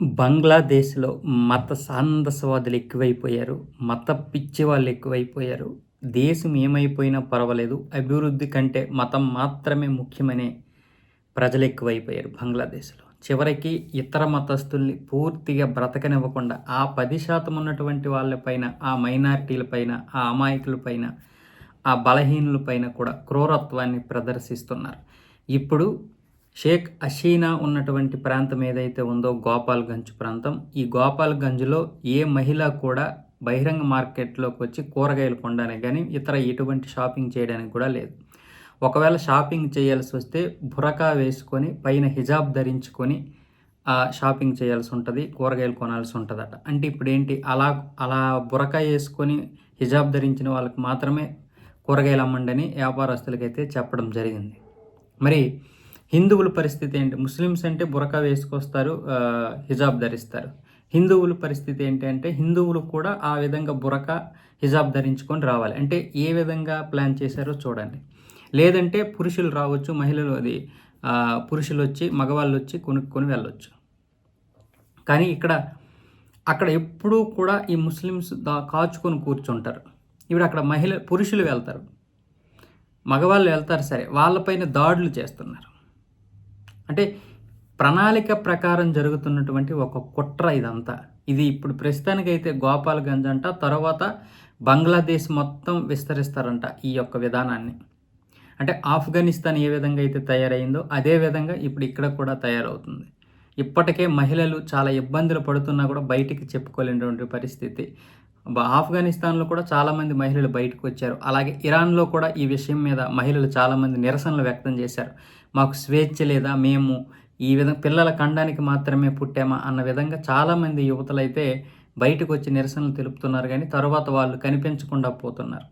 బంగ్లాదేశ్లో మత సాందసవాదులు ఎక్కువైపోయారు మత పిచ్చి వాళ్ళు ఎక్కువైపోయారు. దేశం ఏమైపోయినా పర్వాలేదు అభివృద్ధి కంటే మతం మాత్రమే ముఖ్యమనే ప్రజలు ఎక్కువైపోయారు బంగ్లాదేశ్లో. చివరికి ఇతర మతస్థుల్ని పూర్తిగా బ్రతకనివ్వకుండా ఆ పది శాతం ఉన్నటువంటి వాళ్ళపైన ఆ మైనారిటీలపైన ఆ అమాయకులపైన ఆ బలహీనులపైన కూడా క్రూరత్వాన్ని ప్రదర్శిస్తున్నారు. ఇప్పుడు షేక్ అషీనా ఉన్నటువంటి ప్రాంతం ఏదైతే ఉందో గోపాల్గంజ్ ప్రాంతం ఈ గోపాల్గంజ్లో ఏ మహిళ కూడా బహిరంగ మార్కెట్లోకి వచ్చి కూరగాయలు కొనడానికి కానీ ఇతర ఎటువంటి షాపింగ్ చేయడానికి కూడా లేదు. ఒకవేళ షాపింగ్ చేయాల్సి వస్తే బురకా వేసుకొని పైన హిజాబ్ ధరించుకొని షాపింగ్ చేయాల్సి ఉంటుంది కూరగాయలు కొనాల్సి ఉంటుందట. అంటే ఇప్పుడు ఏంటి అలా అలా బురకా వేసుకొని హిజాబ్ ధరించిన వాళ్ళకి మాత్రమే కూరగాయలు అమ్మండి అని వ్యాపారస్తులకైతే చెప్పడం జరిగింది. మరి హిందువుల పరిస్థితి ఏంటి? ముస్లిమ్స్ అంటే బురకా వేసుకొస్తారు హిజాబ్ ధరిస్తారు. హిందువుల పరిస్థితి ఏంటి అంటే హిందువులు కూడా ఆ విధంగా బురక హిజాబ్ ధరించుకొని రావాలి. అంటే ఏ విధంగా ప్లాన్ చేశారో చూడండి. లేదంటే పురుషులు రావచ్చు మహిళలు అది పురుషులు వచ్చి మగవాళ్ళు వచ్చి కొనుక్కొని వెళ్ళొచ్చు. కానీ ఇక్కడ అక్కడ ఎప్పుడూ కూడా ఈ ముస్లిమ్స్ దా కాచుకొని కూర్చుంటారు. ఇప్పుడు అక్కడ మహిళ పురుషులు వెళ్తారు. మగవాళ్ళు వెళ్తారు సరే. వాళ్ళపైన దాడులు చేస్తున్నారు. అంటే ప్రణాళిక ప్రకారం జరుగుతున్నటువంటి ఒక కుట్ర ఇదంతా. ఇది ఇప్పుడు ప్రస్తుతానికైతే గోపాల్గంజ్ అంట తర్వాత బంగ్లాదేశ్ మొత్తం విస్తరిస్తారంట ఈ యొక్క విధానాన్ని. అంటే ఆఫ్ఘనిస్తాన్ ఏ విధంగా అయితే తయారైందో అదే విధంగా ఇప్పుడు ఇక్కడ కూడా తయారవుతుంది. ఇప్పటికే మహిళలు చాలా ఇబ్బందులు పడుతున్నా కూడా బయటికి చెప్పుకోలేనటువంటి పరిస్థితి. ఆఫ్ఘనిస్తాన్లో కూడా చాలామంది మహిళలు బయటకు వచ్చారు. అలాగే ఇరాన్లో కూడా ఈ విషయం మీద మహిళలు చాలామంది నిరసనలు వ్యక్తం చేశారు. మాకు స్వేచ్ఛ లేదా మేము ఈ విధంగా పిల్లల ఖండానికి మాత్రమే పుట్టామా అన్న విధంగా చాలామంది యువతలైతే బయటకు వచ్చి నిరసనలు తెలుపుతున్నారు. కానీ తర్వాత వాళ్ళు కనిపించకుండా పోతున్నారు.